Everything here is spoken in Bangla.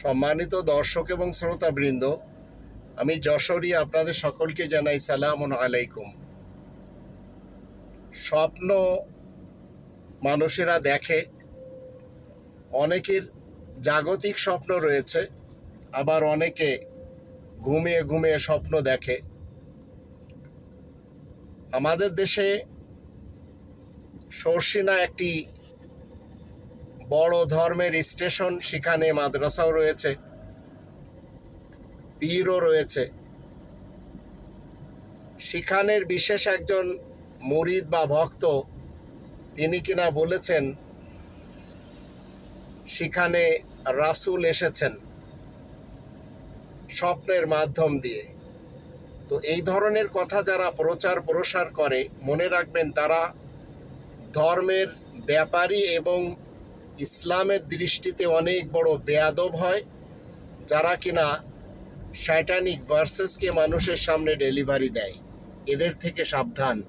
সম্মানিত দর্শক এবং শ্রোতাবৃন্দ, আমি যশোরী আপনাদের সকলকে জানাই সালাম আলাইকুম। স্বপ্ন মানুষেরা দেখে, অনেকের জাগতিক স্বপ্ন রয়েছে, আবার অনেকে ঘুমিয়ে ঘুমিয়ে স্বপ্ন দেখে। আমাদের দেশে সর্ষিনা একটি বড় ধর্মের স্টেশন সেখানে মাদ্রাসাও রয়েছে, পীরও রয়েছে। সেখানের বিশেষ একজন মুরিদ বা ভক্ত তিনি কিনা বলেছেন, সেখানে রাসুল এসেছেন স্বপ্নের মাধ্যম দিয়ে। তো এই ধরনের কথা যারা প্রচার প্রসার করে, মনে রাখবেন তারা ধর্মের ব্যাপারী এবং ইসলামের দৃষ্টিতে অনেক বড় বেয়াদব হয়, যারা কিনা শাইটানিক ভার্সেসকে মানুষের সামনে ডেলিভারি দেয়। এদের থেকে সাবধান।